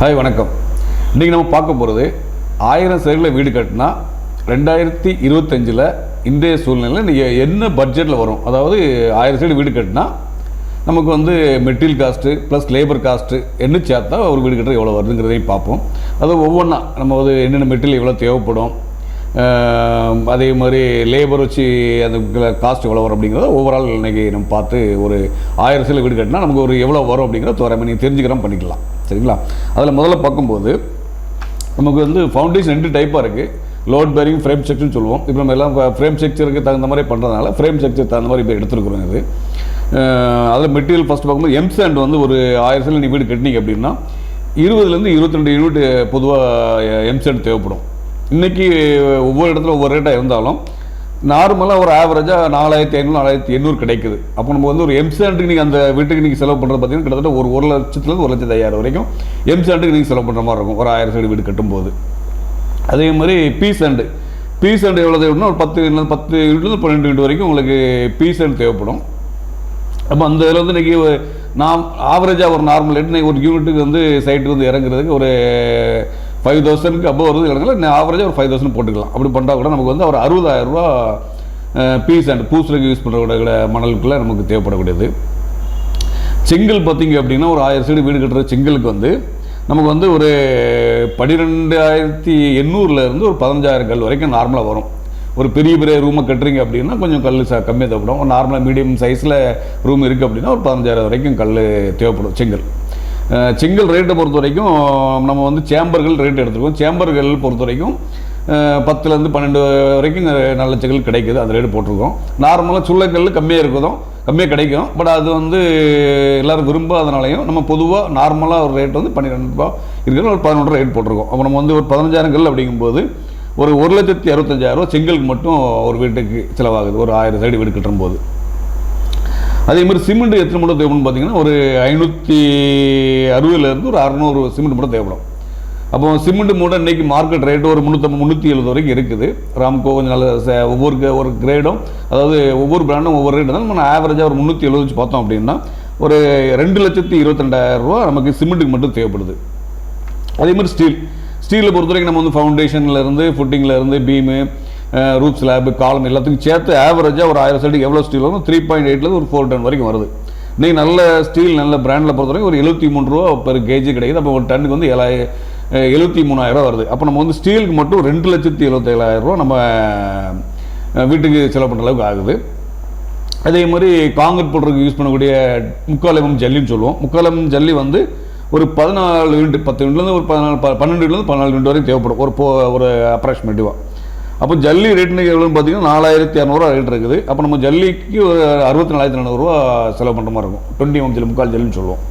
Hi வணக்கம். இன்றைக்கி நம்ம பார்க்க போகிறது ஆயிரம் சைடில் வீடு கட்டினா ரெண்டாயிரத்தி இருபத்தஞ்சில் இன்றைய சூழ்நிலையில் நீங்கள் என்ன பட்ஜெட்டில் வரும்? அதாவது ஆயிரம் சைடு வீடு கட்டினா நமக்கு வந்து material cost plus labour cost என்ன சேர்த்தா ஒரு வீடு கட்டுறது எவ்வளோ வருதுங்கிறதையும் பார்ப்போம். அது ஒவ்வொன்றா நம்ம வந்து என்னென்ன மெட்டீரியல் எவ்வளோ தேவைப்படும்? அதே மாதிரி லேபர் வச்சு அந்த காஸ்ட் எவ்வளோ வரும் அப்படிங்கிறத ஓவரால் இன்னைக்கு நம்ம பார்த்து ஒரு ஆயிரம் சில வீடு கட்டினா நமக்கு ஒரு எவ்வளோ வரும் அப்படிங்கிறத தோராயமாக நீங்கள் தெரிஞ்சுக்கிறோம் பண்ணிக்கலாம். சரிங்களா? அதில் முதல்ல பார்க்கும்போது நமக்கு வந்து ஃபவுண்டேஷன் ரெண்டு டைப்பாக இருக்குது லோட் பேரிங் ஃப்ரேம் ஸ்ட்ரக்சர்னு சொல்லுவோம். இப்போ நம்ம எல்லாம் ஃப்ரேம் ஸ்ட்ரக்சருக்கு தகுந்த மாதிரி பண்ணுறதுனால ஃப்ரேம் ஸ்ட்ரக்சர் தகுந்த மாதிரி இப்போ எடுத்துருக்குறோம் இது. அதில் மெட்டீரியல் ஃபஸ்ட் பார்க்கும்போது எம் சாண்ட் வந்து ஒரு ஆயிரம் சில நீ வீடு கட்டினீங்க அப்படின்னா இருபதுலேருந்து இருபத்தி ரெண்டு யூனிட் பொதுவாக எம் சாண்ட் தேவைப்படும். இன்றைக்கி ஒவ்வொரு இடத்துல ஒவ்வொரு ரேட்டாக இருந்தாலும் நார்மலாக ஒரு ஆவரேஜாக நாலாயிரத்தி ஐநூறு நாலாயிரத்தி எண்ணூறு கிடைக்குது. அப்போ நம்ம வந்து ஒரு எம்சாண்டுக்கு நீங்கள் அந்த வீட்டுக்கு நீங்கள் செலவு பண்ணுறது பார்த்தீங்கன்னா கிட்டத்தட்ட ஒரு ஒரு லட்சத்துலேருந்து ஒரு லட்சத்து ஐயாயிரம் வரைக்கும் எம்சாண்டுக்கு நீங்கள் செலவு பண்ணுற மாதிரி இருக்கும். ஒரு ஆயிரம் சைடு வீடு கட்டும்போது. அதே மாதிரி பீஸ் அண்டு பீஸ் அண்டு எவ்வளோ தேவைப்படுனா ஒரு பத்து பத்து வீட்டுலேருந்து பன்னெண்டு வீடு வரைக்கும் உங்களுக்கு பீஸ் அண்ட் தேவைப்படும். அப்போ அந்த இதில் வந்து இன்றைக்கி நான் ஆவரேஜாக ஒரு நார்மல் ரேட் இன்னைக்கு ஒரு யூனிட்டுக்கு வந்து சைட்டுக்கு வந்து இறங்குறதுக்கு ஒரு ஃபைவ் தௌசண்ட்க்கு அப்போ வருது நான் ஆவரேஜாக ஒரு ஃபைவ் தௌசண்ட் போட்டுக்கலாம். அப்படி பண்ணால் கூட நமக்கு வந்து ஒரு அறுபதாயிரம் ரூபா பீஸ் அண்ட் பூசலுக்கு யூஸ் பண்ணுற மணலுக்குள்ளே நமக்கு தேவைப்படக்கூடியது. செங்கல் பார்த்தீங்க அப்படின்னா ஒரு ஆயிரம் சைடு வீடு கட்டுற செங்கலுக்கு வந்து நமக்கு வந்து ஒரு பன்னிரெண்டாயிரத்தி எண்ணூறுலேருந்து ஒரு பதினஞ்சாயிரம் கல் வரைக்கும் நார்மலாக வரும். ஒரு பெரிய பெரிய ரூமை கட்டுறீங்க அப்படின்னா கொஞ்சம் கல் ச கம்மியாக தேவைப்படும். ஒரு நார்மலாக மீடியம் சைஸில் ரூம் இருக்குது அப்படின்னா ஒரு பதினஞ்சாயிரம் வரைக்கும் கல் தேவைப்படும் செங்கல். செங்கல் ரேட்டை பொறுத்த வரைக்கும் நம்ம வந்து சேம்பர்கள் ரேட் எடுத்துருக்கோம். சேம்பர்கள் பொறுத்த வரைக்கும் பத்துலேருந்து பன்னெண்டு வரைக்கும் நல்ல செங்கல் கிடைக்குது. அந்த ரேட்டு போட்டிருக்கோம். நார்மலாக சுள்ளங்கல் கம்மியாக இருக்குதும் கம்மியாக கிடைக்கும். பட் அது வந்து எல்லோரும் விரும்பாதனாலையும் நம்ம பொதுவாக நார்மலாக ஒரு ரேட் வந்து பன்னிரெண்டு ரூபா இருக்கிற ஒரு பதினொன்று ரேட் போட்டிருக்கோம். அப்போ நம்ம வந்து ஒரு பதினஞ்சாயிரம் கல் அப்படிங்கும்போது ஒரு ஒரு லட்சத்தி அறுபத்தஞ்சாயிரம் ரூபா செங்கலுக்கு மட்டும் ஒரு வீட்டுக்கு செலவாகுது. ஒரு ஆயிரம் சைடு வீடு கட்டும்போது. அதே மாதிரி சிமெண்ட் எத்தனை மூட்டை தேவைப்படும் பார்த்தீங்கன்னா ஒரு ஐநூற்றி அறுபதுலேருந்து ஒரு அறநூறு சிமெண்ட் மூட்டை தேவைப்படும். அப்போ சிமெண்ட் மூட்டை இன்றைக்கி மார்க்கெட் ரேட்டு ஒரு முந்நூற்றம்பது முந்நூற்றி எழுபது வரைக்கும் இருக்குது. ராம்கோ கொஞ்சம் நல்ல ஒவ்வொரு ஒரு கிரேடும் அதாவது ஒவ்வொரு பிராண்டும் ஒவ்வொரு ரேட் இருந்தாலும் நம்ம ஆவரேஜாக ஒரு முந்நூற்றி எழுபது வச்சு பார்த்தோம் அப்படின்னா ஒரு ரெண்டு லட்சத்தி இருபத்தெண்டாயிரம் ரூபா நமக்கு சிமெண்ட்டுக்கு மட்டும் தேவைப்படுது. அதே மாதிரி ஸ்டீல் ஸ்டீலை பொறுத்த வரைக்கும் நம்ம வந்து ஃபவுண்டேஷன்லேருந்து ஃபுட்டிங்லேருந்து பீமு ரூப் ஸ்லாப் காலம் எல்லாத்துக்கும் சேர்த்து ஆவரேஜாக ஒரு ஆயிரம் சைடுக்கு எவ்வளோ ஸ்டீல் வரும் த்ரீ பாயிண்ட் எயிட்லேருந்து ஒரு ஃபோர் டன் வரைக்கும் வருது. இன்னைக்கு நல்ல ஸ்டீல் நல்ல பிராண்டில் பொறுத்த வரைக்கும் ஒரு எழுபத்தி மூணு ரூபா பெர் கேஜி கிடைக்குது. அப்போ ஒரு டன்னுக்கு வந்து ஏழாயிரம் எழுபத்தி மூணாயிரம் வருது. அப்போ நம்ம வந்து ஸ்டீலுக்கு மட்டும் ரெண்டு லட்சத்தி எழுபத்தேழாயிரம் ரூபா நம்ம வீட்டுக்கு செலவு பண்ணுற அளவுக்கு ஆகுது. அதே மாதிரி காங்கிரீட் போடுறதுக்கு யூஸ் பண்ணக்கூடிய முக்கால் ஜல்லின்னு சொல்லுவோம். முக்கால் ஜல்லி வந்து ஒரு பதினாலு யூனிட் பத்து யூனிட்லேருந்து ஒரு பதினாலு பன்னெண்டு யூனிட்லேருந்து பதினாலு யூனிட் வரைக்கும் தேவைப்படும். ஒரு போ ஒரு அப்ராக்சிமேட்டிவாக அப்போ ஜல்லி ரேட்டுன்னு எவ்வளோன்னு பார்த்தீங்கன்னா நாலாயிரத்தி இரநூறுவா ரேட் இருக்குது. அப்போ நம்ம ஜல்லிக்கு ஒரு அறுபத்தி நாலாயிரத்தி நானூறுரூவா செலவு பண்ணுற மாதிரி இருக்கும். டுவெண்ட்டி ஒன் முக்கால் ஜல்லின்னு சொல்லுவோம்.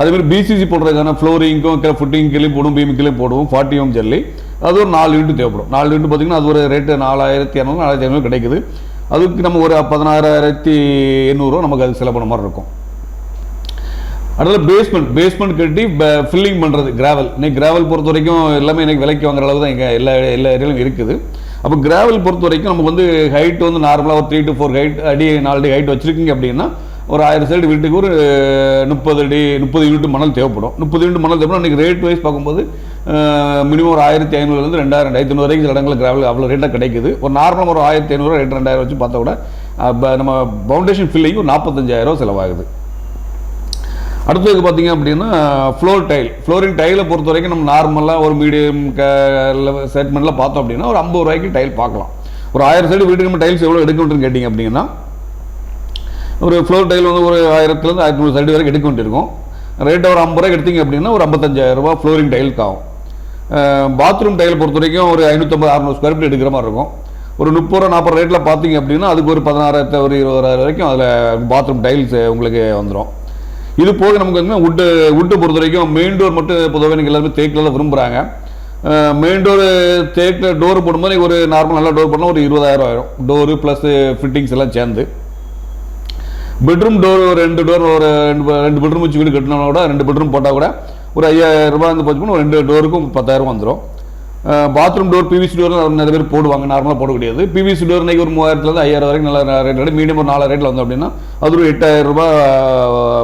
அதே மாதிரி பிசிசி போடுறதுக்கான ஃப்ளோரிங்க்கும் ஃபுட்டிங் கிளி போடும் பீம் போடுவோம் ஃபார்ட்டி எம் ஜல்லி. அது ஒரு நாலு யூனிட் தேவைப்படும். நாலு யூனிட் பார்த்தீங்கன்னா அது ஒரு ரேட்டு நாலாயிரத்தி இரநூறு நாலாயிரத்தி ஐநூறு கிடைக்குது. அதுக்கு நம்ம ஒரு பதினாறாயிரத்தி எண்ணூறுரூவா நமக்கு அது செலவு பண்ண மாதிரி இருக்கும். அடுத்தது பேஸ்மெண்ட் பேஸ்மெண்ட் கட்டி ஃபில்லிங் பண்ணுறது கிராவல் இன்னைக்கு கிராவல் பொறுத்த வரைக்கும் எல்லாமே இன்னைக்கு விலைக்கு வாங்குற அளவு தான் எங்கள் எல்லா எல்லா ஏரியாலும் இருக்குது. அப்போ கிராவல் பொறுத்த வரைக்கும் நமக்கு வந்து ஹைட் வந்து நார்மலாக ஒரு த்ரீ டு ஃபோர் ஹைட் அடி நாலு அடி ஹைட் வச்சுருக்கீங்க அப்படின்னா ஒரு ஆயிரம் சைடு வீட்டுக்கு ஒரு முப்பது அடி முப்பது யூனிட் மணல் தேவைப்படும். முப்பது யூனிட் மணல் தேவைப்படும். அன்றைக்கி ரேட் வைஸ் பார்க்கும்போது மினிமம் ஒரு ஆயிரத்தி ஐநூறுலேருந்து ரெண்டாயிரம் ரெண்டாயிரத்தி ஐநூறு வரைக்கும் இடங்களில் கிராவல் அவ்வளோ ரேட்டாக கிடைக்குது. ஒரு நார்மலாக ஒரு ஆயிரத்தி ஐநூறுரூவா ரெண்டு ரெண்டாயிரம் வச்சு பார்த்தா கூட ப- நம்ம பவுண்டேஷன் ஃபில்லிங்கும் நாற்பத்தஞ்சாயிரம் செலவாகுது. அடுத்தது பார்த்தீங்க அப்படின்னா ஃப்ளோர் டைல் ஃப்ளோரிங் டைலை பொறுத்த வரைக்கும் நம்ம நார்மலாக ஒரு மீடியம் செக்மெண்ட்டில் பார்த்தோம் அப்படின்னா ஒரு ஐம்பது ரூபாய்க்கு டைல் பார்க்கலாம். ஒரு ஆயிரம் சைடு வீட்டுக்கு நம்ம டைல்ஸ் எவ்வளோ எடுக்கணும்னு கேட்டிங்க அப்படின்னா ஒரு ஃப்ளோர் டைல் வந்து ஒரு ஆயிரத்துலேருந்து ஆயிரத்தி நூறு சைடு வரைக்கும் எடுக்க வேண்டியிருக்கும். ரேட்டை ஒரு ஐம்பது ரூபாய்க்கு எடுத்தீங்க அப்படின்னா ஒரு ஐம்பத்தஞ்சாயிரம் ரூபாய் ஃப்ளோரிங் டைலுக்கு ஆகும். பாத்ரூம் டைல் பொறுத்த வரைக்கும் ஒரு ஐநூற்றம்பது அறுநூறு ஸ்கொயர் ஃபீட் எடுக்கிற மாதிரி இருக்கும். ஒரு முப்பது ரூபா நாற்பது ரேட்டில் பார்த்தீங்க அப்படின்னா அதுக்கு ஒரு பதினாறாயிரத்து ஒரு இருபதாயிரம் வரைக்கும் அதில் பாத்ரூம் டைல்ஸ் உங்களுக்கு வந்துடும் இது போக நமக்கு வந்து உட்டு உட்டு பொறுத்த வரைக்கும் மெயின் டோர் மட்டும் பொதுவாக நீங்கள் எல்லாருமே தேக்கில் தான் விரும்புகிறாங்க மெயின் டோர் தேக்கில் டோர் போடும்போது ஒரு நார்மல் நல்லா டோர் போடணும் ஒரு இருபதாயிரம் ஆயிரும். டோரு ப்ளஸ் ஃபிட்டிங்ஸ் எல்லாம் சேர்ந்து. பெட்ரூம் டோர் ஒரு ரெண்டு டோர் ஒரு ரெண்டு ரெண்டு பெட்ரூம் வச்சு வீடு கட்டினா கூட ரெண்டு பெட்ரூம் போட்டால் கூட ஒரு ஐயாயிரம் ரூபாய் வந்து போச்சுன்னா ஒரு ரெண்டு டோருக்கும் பத்தாயிரம் வந்துடும் பாத்ரூம் டோர் பிவிசி டோர் நிறைய பேர் போடுவாங்க. நார்மலாக போடக்கூடியது. பிவிசி டோர் இன்றைக்கி ஒரு மூவாயிரத்துலேருந்து ஐயாயிரம் வரைக்கும் நல்ல ரேட் மீடியம் ஒரு நாலாயிரம் ரேட்டில் வந்தோம் அப்படின்னா அது ஒரு எட்டாயிரம் ரூபாய்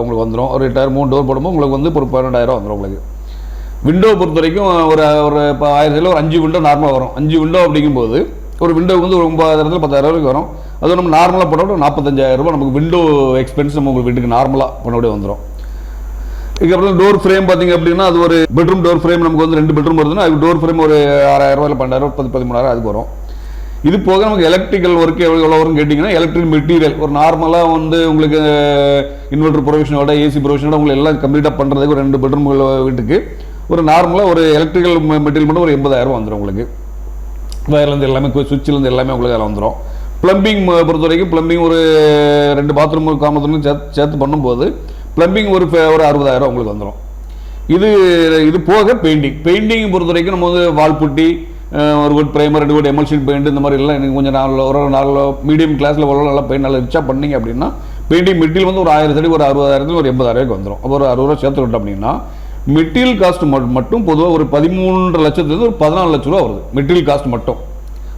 உங்களுக்கு வந்துடும் ஒரு எட்டாயிரம் மூணு டோர் போடும்போது உங்களுக்கு வந்து ஒரு பன்னெண்டாயிரம் வந்துடும் உங்களுக்கு. விண்டோ பொறுத்த வரைக்கும் ஒரு ஒரு இப்போ ஆயிரத்தில் ஒரு அஞ்சு விண்டோ நார்மலாக வரும். அஞ்சு விண்டோ அப்படிங்கும்போது ஒரு விண்டோ வந்து ஒரு ஒன்பதாயிரத்துல பத்தாயிரம் வரைக்கும் வரும். அது நம்ம நார்மலாக போட்டோம் நாற்பத்தஞ்சாயிரம் ரூபாய் நமக்கு விண்டோ எக்ஸ்பென்ஸ் நம்ம உங்களுக்கு வீட்டுக்கு நார்மலாக பண்ணக்கூடிய வந்துடும் இதுக்கப்புறம் டோர் ஃப்ரேம் பார்த்தீங்க அப்படின்னா அது ஒரு பெட்ரூம் டோர் ஃப்ரேம் நமக்கு வந்து ரெண்டு பெட்ரூம் வருதுன்னா அது டோர் ஃப்ரேம் ஒரு ஆறாயிரம் ரூபாய் பன்னெண்டாயிரம் பத்து பதிமூணாயிரம் அதுக்கு வரும். இது போக நமக்கு எலக்ட்ரிக்கல் ஒர்க் எவ்வளோ எவ்வளோ வரும்னு கேட்டிங்கன்னா எலக்ட்ரிக் மெட்டீரியல் ஒரு நார்மலாக வந்து உங்களுக்கு இன்வெர்டர் ப்ரொவிஷனோட ஏசி ப்ரொவிஷனோட உங்களுக்கு எல்லாம் கம்ப்ளீட்டாக பண்ணுறதுக்கு ஒரு ரெண்டு பெட்ரூம் வீட்டுக்கு. ஒரு நார்மலாக ஒரு எலக்ட்ரிக்கல் மெட்டீரியல் மட்டும் ஒரு எண்பதாயிரம் வந்துடும் உங்களுக்கு. வயர்லேருந்து எல்லாமே சுவிட்சிலேருந்து எல்லாமே உங்களுக்கு அதில் வந்துடும் ப்ளம்பிங் uh, பொறுத்த வரைக்கும் ப்ளம்பிங் ஒரு uh, ரெண்டு பாத்ரூம் காமத்துலையும் சேர்த்து சேர்த்து பண்ணும்போது ப்ளம்பிங் ஒரு ஒரு அறுபதாயிரம் உங்களுக்கு வந்துடும் இது இது போக பெயிண்டிங் பெயிண்டிங் பொறுத்த வரைக்கும் நம்ம வந்து வால் புட்டி ஒரு குட் ப்ரைமர் ரெண்டு குட் எமல்ஷன் பெயிண்ட் இந்த மாதிரி எல்லாம் எனக்கு கொஞ்சம் நாலு ஒரு நாலு மீடியம் கிளாஸில் ஒரு நல்லா பெயிண்ட் நல்லா ரிச்சாக பண்ணிங்க அப்படின்னா பெயிண்டிங் மெட்டீரியல் வந்து ஒரு ஆயிரம் அடி ஒரு அறுபதாயிரத்துல ஒரு எண்பதாயிரம் வந்துடும் அப்போ ஒரு அறுபது ரூபா சேர்த்து விட்டோம் அப்படின்னா மெட்டீரியல் காஸ்ட் மட்டும் பொதுவாக ஒரு பதிமூன்றரை லட்சத்துலேருந்து ஒரு பதினாலு லட்ச ரூபா வருது. மெட்டீரியல் காஸ்ட் மட்டும்.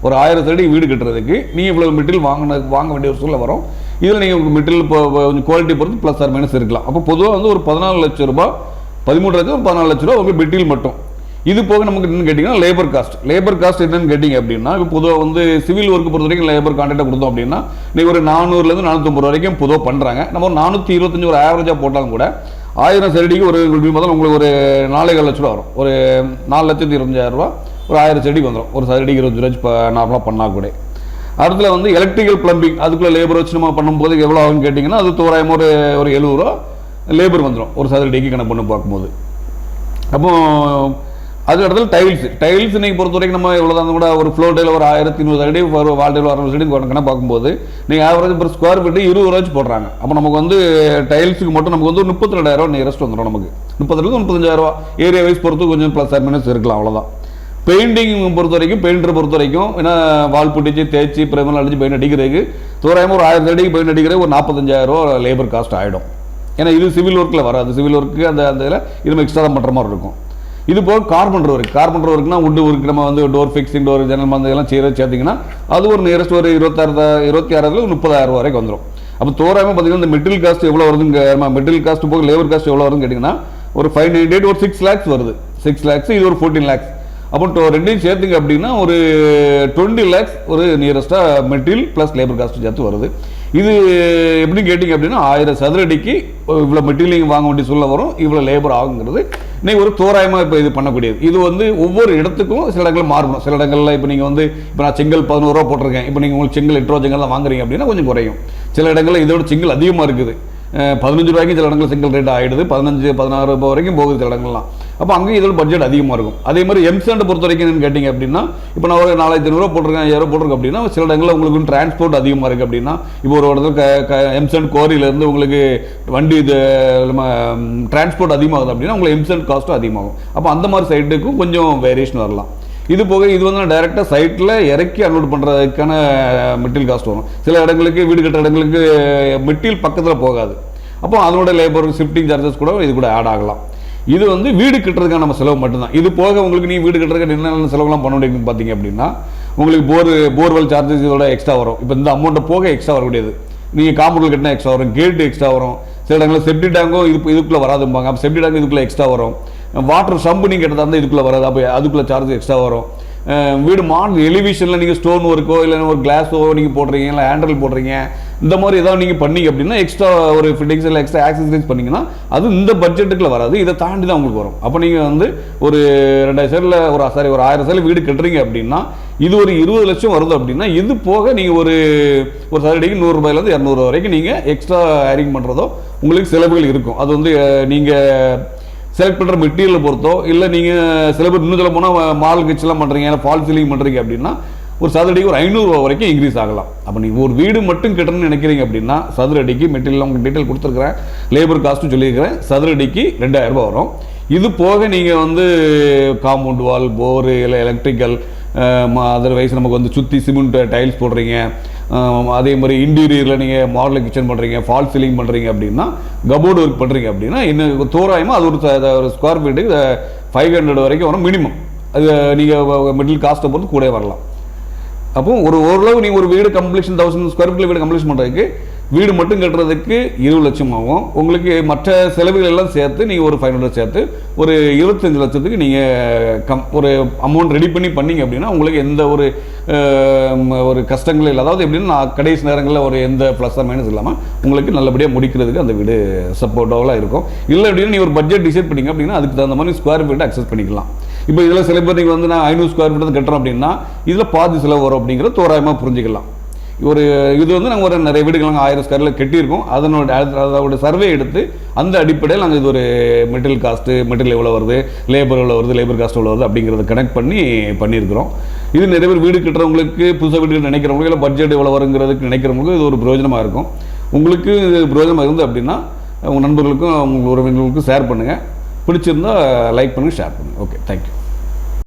ஒரு ஆயிரம் சடி வீடு கட்டுறதுக்கு நீங்கள் இவ்வளோ மெட்டீரியல் வாங்கின வாங்க வேண்டிய ஒரு சூழ்நிலை வரும். இதில் நீங்கள் உங்களுக்கு மெட்டீரியல் இப்போ கொஞ்சம் குவாலிட்டி பொறுத்து ப்ளஸ் ஆர் மைனஸ் இருக்கலாம். அப்போ பொதுவாக வந்து ஒரு பதினாலு லட்ச ரூபா பதிமூணு லட்சம் ஒரு பதினாலு லட்ச ரூபா உங்களுக்கு மெட்டீரியல் மட்டும். இது போக நமக்கு என்னென்னு கேட்டிங்கன்னா லேபர் காஸ்ட் லேபர் காஸ்ட் என்னன்னு கேட்டிங்க அப்படின்னா இப்போ பொதுவாக வந்து சிவில் ஒர்க் பொறுத்த வரைக்கும் லேபர் கான்ட்ராக்டாக கொடுத்தோம் அப்படின்னா இன்றைக்கி ஒரு நானூறுலேருந்து நானூற்றம்பது வரைக்கும் பொதுவாக பண்ணுறாங்க நம்ம ஒரு நானூற்றி இருபத்தஞ்சி ஒரு ஆவரேஜாக போட்டாலும் கூட ஆயிரம் செடிக்கு ஒரு உங்களுக்கு உங்களுக்கு ஒரு நாலேகால் லட்ச ரூபா வரும். ஒரு நாலு லட்சத்தி இருபத்தஞ்சாயிரம் ரூபா ஒரு ஆயிரம் செடிக்கு வந்துடும் ஒரு சதுரடிக்கு இருபது ரூபாய் நார்மலாக பண்ணால் கூட. அடுத்துல வந்து எலக்ட்ரிக்கல் பிளம்பிங் அதுக்குள்ளே லேபர் வச்சு நம்ம பண்ணும்போது எவ்வளோ ஆகும்னு கேட்டிங்கன்னா அது தோராயமாக ஒரு ஒரு எழுபது ரூபா லேபர் வந்துடும் ஒரு சதுரடிக்கு கணக்கு பண்ணி பார்க்கும்போது. அப்போ அது இடத்துல டைல்ஸ் டைல்ஸ் இன்னைக்கு பொறுத்த வரைக்கும் நம்ம எவ்வளோ தான் கூட ஒரு ஃப்ளோர் டைல் ஒரு ஆயிரத்தி நூறு அடி ஒரு வால் டைல் அறுநூறு அடி கணக்காக பார்க்கும்போது நீங்கள் ஆவரேஜ் ஒரு ஸ்கொயர் ஃபீட்டு இருபது ரூபாய்ச்சு போடுறாங்க. அப்போ நமக்கு வந்து டைல்ஸுக்கு மட்டும் நமக்கு வந்து ஒரு முப்பத்தி ரெண்டாயிரம் நியரஸ்ட் வந்துடும் நமக்கு. முப்பத்திலிருந்து முப்பத்தஞ்சாயிரம் ரூபா. ஏரியா வைஸ் பொறுத்து கொஞ்சம் ப்ளஸ் ஆர் மைனஸ் இருக்கலாம் அவ்வளோதான் பெயிண்டிங் பொறுத்த வரைக்கும் பெயிண்டர் பொறுத்த வரைக்கும் ஏன்னா வால் புட்டிச்சு தேய்ச்சி பிரேமெல்லாம் அடிச்சு பெயிண்ட் அடிக்கிறதுக்கு தோராயமாக ஒரு ஆயிரத்தி அடிக்கு பெயிண்ட் அடிக்கிறது ஒரு நாற்பத்தஞ்சாயிரம் லேபர் காஸ்ட் ஆகிடும் ஏன்னா இது சிவில் ஒர்க்கில் வராது. சிவில் ஒர்க்கு அந்த அந்த இதில் இது நம்ம எக்ஸ்ட்ரா தான் பண்ணுற மாதிரி இருக்கும். இது போக கார்பன்டர் ஒர்க் கார்பன்டர் ஒர்க்னா உட்டு ஒர்க் நம்ம வந்து டோர் ஃபிக்ஸிங் டோர் ஜன்னல் மந்த இதெல்லாம் செய்கிற சேர்த்திங்கன்னா அது ஒரு நியரஸ்ட் ஒரு இருபத்தாறு இருபத்தி ஆறாயிரத்துல முப்பதாயிரம் ரூபா வரைக்கும் வந்துடும் அப்போ தோராயமாக பார்த்தீங்கன்னா இந்த மெட்டீரியல் காஸ்ட் எவ்வளோ வருதுங்க மெட்டீரியல் காஸ்ட் போக லேபர் காஸ்ட் எவ்வளோ வருதுன்னு கேட்டிங்கன்னா ஒரு ஃபைவ் நைன்டி எயிட் ஒரு சிக்ஸ் லேக்ஸ் வருது. சிக்ஸ் லேக்ஸ் இது ஒரு ஃபோர்டீன் லேக்ஸ் அப்போ டோ- ரெண்டையும் சேர்த்துங்க அப்படின்னா ஒரு டுவெண்ட்டி லேக்ஸ் ஒரு நியரஸ்ட்டாக மெட்டீரியல் ப்ளஸ் லேபர் காஸ்ட் சேர்த்து வருது. இது எப்படி கேட்டிங்க அப்படின்னா ஆயிரம் சதுரடிக்கு இவ்வளோ மெட்டீரியல் வாங்க வேண்டிய சொல்ல வரும். இவ்வளோ லேபர் ஆகுங்கிறது. இன்னைக்கு ஒரு தோராயமாக இப்போ இது பண்ணக்கூடியது. இது வந்து ஒவ்வொரு இடத்துக்கும் சில இடங்கள் மாறணும் சில இடங்களில் இப்போ நீங்கள் வந்து இப்போ நான் செங்கல் பதினோரு ரூபா போட்டிருக்கேன். இப்போ நீங்கள் உங்களுக்கு செங்கல் எட்டு ரூபா வாங்குறீங்க அப்படின்னா கொஞ்சம் குறையும். சில இடங்களில் இதோட செங்கல் அதிகமாக இருக்குது. பதினஞ்சு ரூபாய்க்கு சில இடங்களில் சிங்கிள் ரேட் ஆகிடுது பதினஞ்சு பதினாறு ரூபாய் வரைக்கும் போகுது சில இடங்கள்லாம். அப்போ அங்கேயும் இதோட பட்ஜெட் அதிகமாக இருக்கும். அதே மாதிரி எம்சாண்டை பொறுத்த வரைக்கும் என்னன்னு கேட்டிங்க அப்படின்னா இப்போ நான் ஒரு நாலாயிரத்தி ஐநூறுரூவா போட்டிருக்கேன் ஐயாயிரம் போட்டிருக்கேன் அப்படின்னா சில இடங்களில் உங்களுக்கு டிரான்ஸ்போர்ட் அதிகமாக இருக்குது அப்படின்னா இப்போ ஒரு இடத்துல எம்சண்ட் கோரியிலேருந்து உங்களுக்கு வண்டி இது நம்ம டிரான்ஸ்போர்ட் அதிகமாகுது அப்படின்னா உங்களுக்கு எம்சண்ட் காஸ்ட்டும் அதிகமாகும். அப்போ அந்த மாதிரி சைட்டுக்கும் கொஞ்சம் வேரியேஷன் வரலாம். இது போக இது வந்து டைரெக்டாக சைட்டில் இறக்கி அன்லோட் பண்ணுறதுக்கான மெட்டீரியல் காஸ்ட் வரும். சில இடங்களுக்கு வீடு கட்டுற இடங்களுக்கு மெட்டீரியல் பக்கத்தில் போகாது. அப்போ அதனோட லேபர் ஷிஃப்டிங் சார்ஜஸ் கூட இது கூட ஆட் ஆகலாம். இது வந்து வீடு கட்டுறதுக்கான நம்ம செலவு மட்டும்தான். இது போக உங்களுக்கு நீ வீடு கட்டுறதுக்கு என்னென்ன செலவுலாம் பண்ண முடியும்னு பார்த்தீங்க அப்படின்னா உங்களுக்கு போர் போர்வெல் சார்ஜஸ் இதோட எக்ஸ்ட்ரா வரும். இப்போ இந்த அமௌண்ட்டை போக எக்ஸ்ட்ரா வரக்கூடியது. நீங்கள் காம்பவுண்ட் கட்டினா எக்ஸ்ட்ரா வரும் கேட்டு எக்ஸ்ட்ரா வரும். சில இடங்களில் செப்டி டேங்கும் இது இதுக்குள்ளே வராதும்பாங்க. அப்போ செப்டி டேங்க் இதுக்குள்ளே எக்ஸ்ட்ரா வரும். வாட்டர் சம்பு நீங்கள் கட்டதாக இருந்தால் இதுக்குள்ளே வராது. அப்போ அதுக்குள்ளே சார்ஜ் எக்ஸ்ட்ரா வரும். வீடு மாடல் எலிவேஷனில் நீங்கள் ஸ்டோன் ஒர்க்கோ இல்லை ஒரு கிளாஸோ நீங்கள் போடுறீங்க இல்லை ஹேண்டில் போடுறீங்க இந்த மாதிரி ஏதாவது நீங்கள் பண்ணீங்க அப்படின்னா எக்ஸ்ட்ரா ஒரு ஃபிட்டிங்ஸ் இல்லை எக்ஸ்ட்ரா ஆக்சசரிஸ் பண்ணீங்கன்னா அது இந்த பட்ஜெட்டுக்குள்ள வராது. இதை தாண்டி தான் உங்களுக்கு வரும். அப்போ நீங்கள் வந்து ஒரு ரெண்டாயிரம் சேரில் ஒரு சாரி ஒரு ஆயிரம் சேரில் வீடு கட்டுறீங்க அப்படின்னா இது ஒரு இருபது லட்சம் வருது அப்படின்னா இது போக நீங்கள் ஒரு ஒரு சதுரடிக்கு நூறுரூபாயிலேருந்து இரநூறு வரைக்கும் நீங்கள் எக்ஸ்ட்ரா ஹேரிங் பண்ணுறதோ உங்களுக்கு செலவுகள் இருக்கும். அது வந்து நீங்கள் செலக்ட் பண்ணுற மெட்டீரியலை பொறுத்தோ இல்லை நீங்கள் சில பேர் இன்னும் சொல்ல போனால் மாடல் கிச்செல்லாம் பண்ணுறீங்க இல்லை ஃபால் சீலிங் பண்ணுறீங்க அப்படின்னா ஒரு சதுரடிக்கு ஒரு ஐநூறுரூவா வரைக்கும் இன்க்ரீஸ் ஆகலாம். அப்போ நீங்கள் ஒரு வீடு மட்டும் கட்டணும்னு நினைக்கிறீங்க அப்படின்னா சதுரடிக்கு மெட்டீரியல் உங்களுக்கு டீட்டெயில் கொடுத்துருக்குறேன். லேபர் காஸ்ட்டும் சொல்லியிருக்கிறேன். சதுரடிக்கு ரெண்டாயிரம் வரும். இது போக நீங்கள் வந்து காம்பவுண்ட் வால் போரு இல்லை எலக்ட்ரிக்கல் அதர்வைஸ் நமக்கு வந்து சுற்றி சிமெண்ட் டைல்ஸ் போடுறீங்க. அதே மாதிரி இன்டீரியரில் நீங்கள் மாடல் கிச்சன் பண்ணுறீங்க ஃபால் சீலிங் பண்ணுறீங்க அப்படின்னா கபோர்டு ஒர்க் பண்ணுறீங்க அப்படின்னா இன்னும் தோராயமாக அது ஒரு ஒரு ஸ்கொயர் ஃபீட்டுக்கு ஃபைவ் ஹண்ட்ரட் வரைக்கும் வரும் மினிமம் அது நீங்கள் மிடில் காஸ்ட்டை பொறுத்து கூட வரலாம். அப்போ ஒரு ஓரளவு நீங்கள் ஒரு வீடு கம்ப்ளீஷன் தௌசண்ட் ஸ்கொயர் ஃபீட் வீடு கம்ப்ளீஷன் பண்ணுறதுக்கு வீடு மட்டும் கட்டுறதுக்கு இருபது லட்சம் ஆகும். உங்களுக்கு மற்ற செலவுகள் எல்லாம் சேர்த்து நீங்கள் ஒரு ஃபைவ் ஹண்ட்ரட் சேர்த்து ஒரு இருபத்தஞ்சு லட்சத்துக்கு நீங்கள் கம் ஒரு அமௌண்ட் ரெடி பண்ணி பண்ணீங்க அப்படின்னா உங்களுக்கு எந்த ஒரு ஒரு கஷ்டங்களும் இல்லை. அதாவது எப்படின்னா நான் கடைசி நேரங்களில் ஒரு எந்த ப்ளஸ் மைனஸ் இல்லாமல் உங்களுக்கு நல்லபடியாக முடிக்கிறதுக்கு அந்த வீடு சப்போர்ட்டாக இருக்கும். இல்லை அப்படின்னா நீ ஒரு பட்ஜெட் டிசைட் பண்ணிங்க அப்படின்னா அதுக்கு தகுந்த மாதிரி ஸ்கொயர் ஃபீட்டை அக்சஸ் பண்ணிக்கலாம். இப்போ இதில் சில பேர் நீங்கள் வந்து நான் ஐநூறு ஸ்கொயர் ஃபீட் கட்டுறோம் அப்படின்னா இதில் பாதி செலவு வரும் அப்படிங்கிற தோராயமாக புரிஞ்சுக்கலாம். ஒரு இது வந்து நாங்கள் ஒரு நிறைய வீடுகள் நாங்கள் ஆயிரம் ஸ்கொயரில் கட்டியிருக்கோம். அதனோட அதோட சர்வே எடுத்து அந்த அடிப்படையில் நாங்கள் இது ஒரு மெட்டீரியல் காஸ்ட்டு மெட்டீரியல் எவ்வளோ வருது லேபர் எவ்வளோ வருது லேபர் காஸ்ட் எவ்வளோ வருது அப்படிங்கிறத கனெக்ட் பண்ணி பண்ணியிருக்கிறோம். இது நிறைய பேர் வீடு கட்டுறவங்களுக்கு புதுசாக வீடு நினைக்கிறவங்களுக்கு இல்லை பட்ஜெட் எவ்வளோ வருங்கிறதுக்கு நினைக்கிறவங்களுக்கு இது ஒரு பிரயோஜனமாக இருக்கும். உங்களுக்கு இது பிரயோஜனமாக இருந்து அப்படின்னா உங்கள் நண்பர்களுக்கும் உங்கள் உறவினர்களுக்கும் ஷேர் பண்ணுங்கள் பிடிச்சிருந்தா லைக் பண்ணுங்கள் ஷேர் பண்ணுங்கள் ஓகே தேங்க்யூ